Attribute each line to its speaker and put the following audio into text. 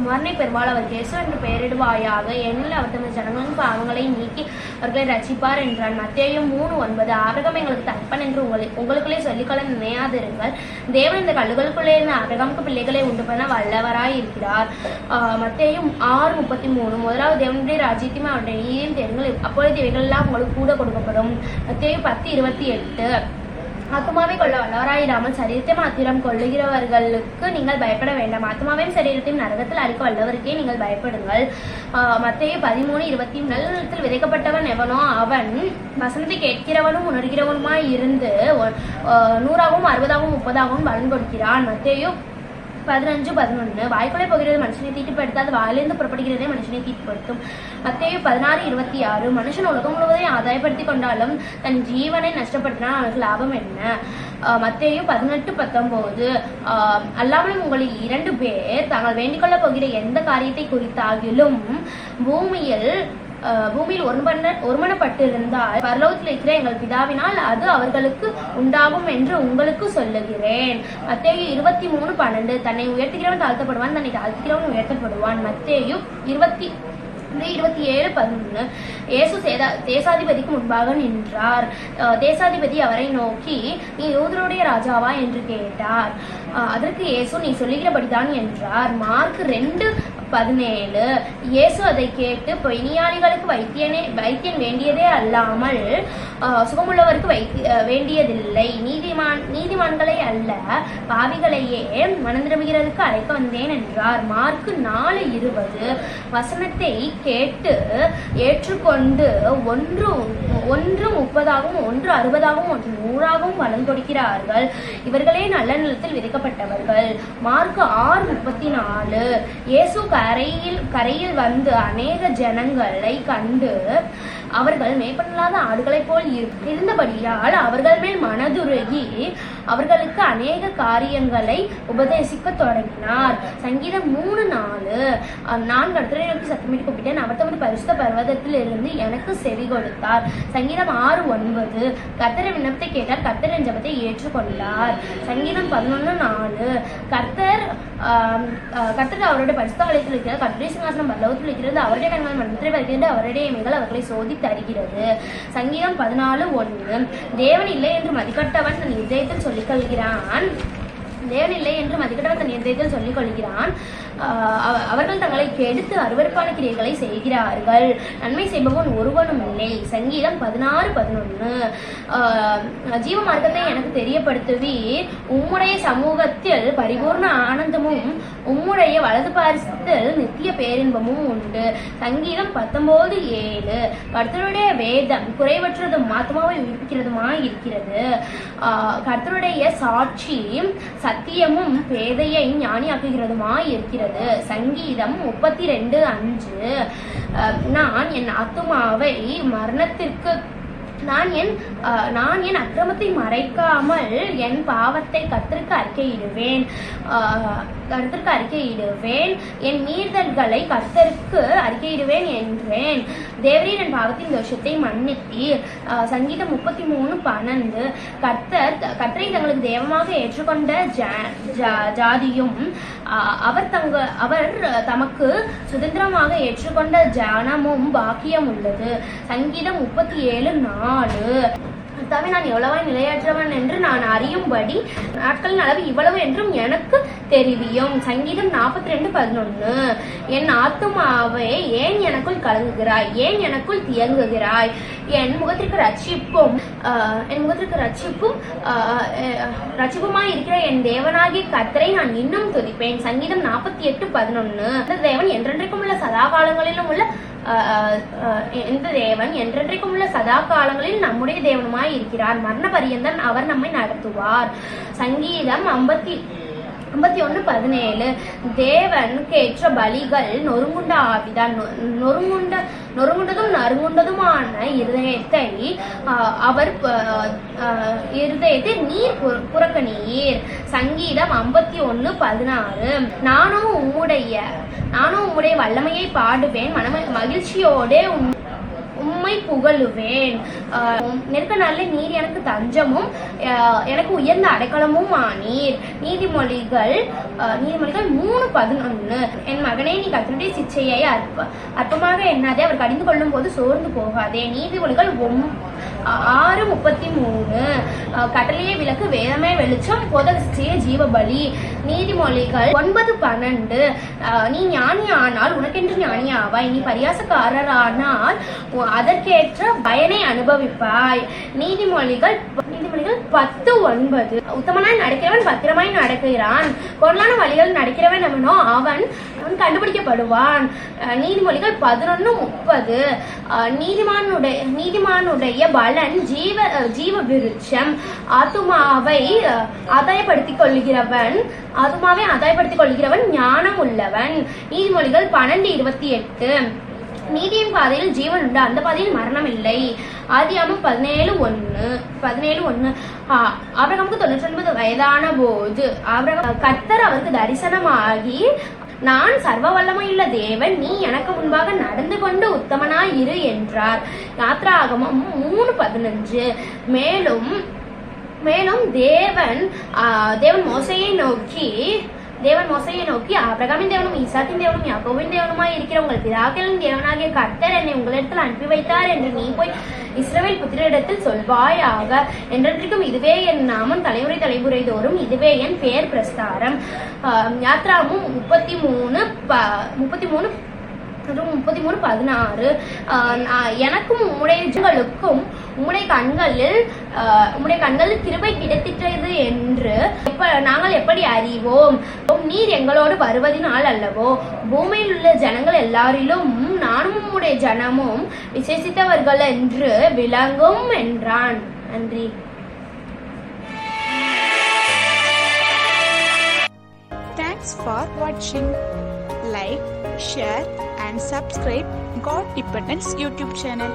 Speaker 1: குமாரனை அவர் கேசு என்று பெயரிடுவாயாக. ஏனில் அவர் ஜனங்களும் பாவங்களை நீக்கி அவர்களை ரசிப்பார் என்றார் மத்தேயும் மூணு ஒன்பது ஆரகம் எங்களுக்கு தகப்பன் என்று உங்களை உங்களுக்குள்ளே சொல்லிக்கொள்ள நினையாதிருங்கள். தேவன் இந்த கல்லுகளுக்குள்ளே இருந்த ஆரகமுக்கு பிள்ளைகளை உண்டு பண்ண வல்லவராய் இருக்கிறார். மத்தேயும் ஆறு முப்பத்தி மூணு முதலாவது தேவனுடைய ராஜ்யத்தையும் அவருடைய நீதியும் தேருங்கள் அப்பொழுது இவைகளெல்லாம் உங்களுக்கு கூட கொடுக்கப்படும். மத்தேயும் பத்து இருபத்தி எட்டு. ஆத்மாவை கொள்ள வல்லவராயிராமல் சரீரத்தை மாத்திரம் கொள்ளுகிறவர்களுக்கு நீங்கள் பயப்பட வேண்டாம். ஆத்மாவையும் சரீரத்தையும் நரகத்தில் அழிக்க வல்லவருக்கே நீங்கள் பயப்படுங்கள். மத்திய பதிமூணு இருபத்தி நல்லத்தில் விதைக்கப்பட்டவன் எவனோ அவன் வசனத்தை கேட்கிறவனும் உணர்கிறவனுமாய் இருந்து நூறாகவும் அறுபதாகவும் முப்பதாகவும் பலன் கொடுக்கிறான். மத்தேயு பதினஞ்சு பதினொன்று வாய்க்குள்ளே போகிறது மனுஷனை தீட்டுப்படுத்தாது வாயிலிருந்து புறப்படுகிறதே மனுஷனை தீட்டுப்படுத்தும் மத்தேயு பதினாறு இருபத்தி ஆறு மனுஷன் உலகம் முழுவதையும் ஆதாயப்படுத்தி கொண்டாலும் தன் ஜீவனை நஷ்டப்படுத்தினால் அவனுக்கு லாபம் என்ன ஆஹ் மத்தேயு பதினெட்டு பத்தொம்போது அல்லாமலும் உங்களில் இரண்டு பேர் தாங்கள் வேண்டிக் கொள்ளப் போகிற எந்த காரியத்தை குறித்தாகிலும் பூமியில் பூமியில் ஒருமன ஒருமனப்பட்டிருந்தால் பரலோகத்தில் இருக்கிற எங்கள் பிதாவினால் அது அவர்களுக்கு உண்டாகும் என்று உங்களுக்கு சொல்லுகிறேன். மத்தேயு இருபத்தி மூணு பன்னெண்டு. தன்னை உயர்த்துகிறவன் தாழ்த்தப்படுவான் தன்னை தாழ்த்துகிறவன் உயர்த்தப்படுவான். மத்தேயு இருபத்தி இருபத்தி ஏழு பதினொன்று இயேசு சேதா தேசாதிபதிக்கு முன்பாக நின்றார். அஹ் தேசாதிபதி அவரை நோக்கி நீ யூதருடைய ராஜாவா? என்று கேட்டார். அஹ் அதற்கு இயேசு நீ சொல்லுகிறபடிதான் என்றார். மார்க் ரெண்டு பதினேழு. இயேசு அதை கேட்டு பொய்னியாளிகளுக்கு வைத்தியனே வைத்தியன் வேண்டியதே அல்லாமல் சுகமுள்ளவருக்கு வைத்திய வேண்டியதில்லை. நீதிமான் நீதிமான்களை அல்ல பாவிகளையே மனந்திரமுகிறதுக்கு அழைக்க வந்தேன் என்றார். மார்க்கு நாலு இருபது. வசனத்தை கேட்டு ஏற்றுக்கொண்டு ஒன்று ஒன்று முப்பதாகவும் ஒன்று அறுபதாகவும் ஒன்று நூறாகவும் பலன் கொடுக்கிறார்கள். இவர்களே நல்ல நிலத்தில் விதைக்கப்பட்டவர்கள். மார்க் ஆறு முப்பத்தி நாலு. இயேசு கரையில் கரையில் வந்து அநேக ஜனங்களை கண்டு அவர்கள் மேய்ப்பனில்லாத ஆடுகளைப் போல் இரு- இருந்தபடியால் அவர்கள் மேல் மனதுருகி அவர்களுக்கு அநேக காரியங்களை உபதேசிக்க தொடங்கினார். சங்கீதம் மூணு நாலு. நான் கர்த்தரை நோக்கி சத்தமிட்டு கூப்பிட்டேன். அவர் தமது பரிசுத்த பர்வதத்தில் இருந்து எனக்கு செவி கொடுத்தார். சங்கீதம் ஆறு ஒன்பது. கர்த்தரை விண்ணப்பத்தை கேட்டார். கர்த்தர் என் ஏற்றுக்கொண்டார். சங்கீதம் பதினொன்று நாலு. கர்த்தர் கர்த்தர் அவருடைய பரிசுத்த ஆலயத்தில் இருக்கிறது கர்த்தருடைய சிங்காசனம் பல்லவத்தில் இருக்கிறது அவருடைய கண்கள் மனத்தில் வருகிறது அவருடைய இமைகள் அவர்களை சோதித்து அறிகிறது சங்கீதம் பதினாலு ஒன்று. தேவன் இல்லை என்று மதிக்கட்டவன் தன் இதயத்தில் சொல்லிக் கொள்கிறான் தேவன் இல்லை என்று மதிக்கட்டவன் தன் இதயத்தில் சொல்லிக் கொள்கிறான் அவ- அவர்கள் தங்களை கெடுத்து அருவருப்பான கிரியைகளை செய்கிறார்கள். நன்மை செய்பவன் ஒருவனும் இல்லை. சங்கீதம் பதினாறு பதினொன்று ஜீவ மார்க்கத்தை எனக்கு தெரியப்படுத்துவீர். உம்முடைய சமூகத்தில் பரிபூர்ண ஆனந்தமும் உம்முடைய வலது பாரிசத்தில் நித்திய பேரின்பமும் உண்டு. சங்கீதம் பத்தொன்பது ஏழு. கர்த்தருடைய வேதம் குறைவற்றதும் ஆத்மாவை உயிர்ப்பிக்கிறதுமாய் இருக்கிறது. ஆஹ் கர்த்தருடைய சாட்சி சத்தியமும் பேதையை ஞானியாக்குகிறதுமா இருக்கிறது. சங்கீதம் முப்பத்தி ரெண்டு அஞ்சு. நான் என் ஆத்துமாவை மரணத்திற்கு நான் என் நான் என் அக்கிரமத்தை மறைக்காமல் என் பாவத்தை கத்திற்கு அறிக்கையிடுவேன். கருத்திற்கு அறிக்கையிடுவேன். என் மீறுதல்களை கர்த்தருக்கு அறிக்கையிடுவேன் என்றேன். தேவரீர் என் பாவத்தின் தோஷத்தை மன்னித்தீர். சங்கீதம் முப்பத்தி மூணு பன்னெண்டு. கர்த்தர் கர்த்தரை தங்களுக்கு தேவமாக ஏற்றுக்கொண்ட ஜா- ஜா- ஜாதியும் அவர் தங்க அவர் தமக்கு சுதந்திரமாக ஏற்றுக்கொண்ட ஜனமும் பாக்கியம் உள்ளது. சங்கீதம் முப்பத்தி ஏழு நான் நாலு. கர்த்தாவே நான் எவ்வளவாய் நிலையற்றவன் என்று நான் அறியும்படி நாட்களின் அளவு இவ்வளவு என்றும் எனக்கு தெரிவியும். சங்கீதம் நாற்பத்தி ரெண்டு பதினொன்னு. என் ஆத்துமாவே ஏன் எனக்குள் கலங்குகிறாய்? ஏன் எனக்குள் தியங்குகிறாய் என் முகத்திற்கு ரட்சிப்பும் என் முகத்திற்கு ரட்சிப்பும் ரட்சிப்புமாய் இருக்கிற என் தேவனாகிய கத்தரை நான் இன்னும் துதிப்பேன். சங்கீதம் நாற்பத்தி எட்டு பதினொன்னு. அந்த தேவன் என்றென்றைக்கும் உள்ள சதா காலங்களிலும் உள்ள ஆஹ் இந்த தேவன் என்றென்றைக்கும் உள்ள சதா காலங்களில் நம்முடைய தேவனுமாய் இருக்கிறார் மரண பரியந்தன் அவர் நம்மை நடத்துவார். சங்கீதம் ஐம்பத்தி ஐம்பத்தி ஒன்று பதினேழு. தேவனுக்கு ஏற்ற பலிகள் நொறுங்குண்ட ஆவிதான் நொ- நொறுங்குண்ட நொறுங்குண்டதும் நறுங்குண்டதுமான இருதயத்தை அவர் இருதயத்தை நீர் புறக்கணியீர். சங்கீதம் ஐம்பத்தி ஒன்று பதினாறு. நானும் உம்முடைய நானும் உம்முடைய வல்லமையை பாடுவேன். மனம மகிழ்ச்சியோட உம்மை புகழுவேன். நெருக்க நாளில் நீர் எனக்கு தஞ்சமும் எனக்கு உயர்ந்த அடைக்கலமும் ஆனீர். நீதிமொழிகள் நீதிமொழிகள் மூணு பதினொன்னு. என் மகனே நீ கத்தனுடைய சிச்சையை அற்ப அற்பமாக எண்ணாதே. அவர் கடிந்து கொள்ளும் போது சோர்ந்து போகாதே. நீதிமொழிகள் ஒம் ஆறு முப்பத்தி மூணு. ஆஹ் கட்டளையே விளக்கு வேதமே வெளிச்சம் போதகசிய ஜீவபலி நீதிமொழிகள் ஒன்பது பன்னெண்டு. நீ ஞானி ஆனால் உனக்கென்று ஞானி ஆவாய் நீ பரியாசக்காரரானால் அதற்கேற்ற பயனை அனுபவிப்பாய். நீதிமொழிகள் நீதிமொழிகள் பத்து ஒன்பது. உத்தமனாய் நடக்கிறவன் பத்திரமாய் நடக்கிறான். பொருளான வழிகள் நடக்கிறவன் அவனோ அவன் அவன் கண்டுபிடிக்கப்படுவான். அஹ் நீதிமொழிகள் பதினொன்று முப்பது. நீதிமானுடைய நீதிமானுடைய பலன் ஜீவ ஜீவ விருட்சம் ஆத்துமாவை அஹ், ஆதாயப்படுத்திக் கொள்கிறவன் ஆத்துமாவை ஆதாயப்படுத்திக் கொள்கிறவன் ஞானம் உள்ளவன். நீதிமொழிகள் பன்னெண்டு இருபத்தி எட்டு. நீதியின் பாதையில் ஜீவன் உண்டு. அந்த பாதையில் மரணம் இல்லை. ஆதியாமம் பதினேழு ஒன்று பதினேழு ஒன்று ஆபிரகாமுக்கு தொண்ணூற்றி ஒன்பது வயதான போது ஆபிரகாம் கத்தரை வந்து தரிசனமாகி நான் சர்வ வல்லமையுள்ள தேவன் நீ எனக்கு முன்பாக நடந்து கொண்டு உத்தமனாய் இரு என்றார். யாத்ராகமம் மூணு பதினஞ்சு. மேலும் மேலும் தேவன் ஆஹ், தேவன் மோசையை நோக்கி தேவன் மோசையை நோக்கி ஆபிரகாமின் தேவனும் ஈசாத்தின் தேவனும் யாக்கோவின் தேவனுமாய் இருக்கிற உங்கள் பிதாக்களின் தேவனாகிய கர்த்தர் என்னை உங்களிடத்தில் அனுப்பி வைத்தார் என்று நீ போய் இஸ்ரவேல் புத்திரிடத்தில் சொல்வாயாக. என்றென்றைக்கும் இதுவே என் நாமம் தலைமுறை தலைமுறை தோறும் இதுவே என் பெயர் பிரஸ்தாரம். யாத்ராவும் யாத்ராமும் முப்பத்தி மூணு ப முப்பத்தி மூணு முப்பத்தி மூணு பதினாறு நான் எனக்கும் உம்முடைய உம்முடைய கண்களில் உம்முடைய கண்களில் கிருபை கிடைத்திட்டது என்று எப்ப நாங்கள் எப்படி அறிவோம் நீர் எங்களோடு வருவதினால் அல்லவோ பூமியில் உள்ள ஜனங்கள் எல்லாரிலும் நானும் உம்முடைய ஜனமும் விசேஷித்தவர்கள் என்று விளங்கும் என்றான் நன்றி
Speaker 2: Thanks for watching. Like, share, and subscribe God Dependence YouTube channel.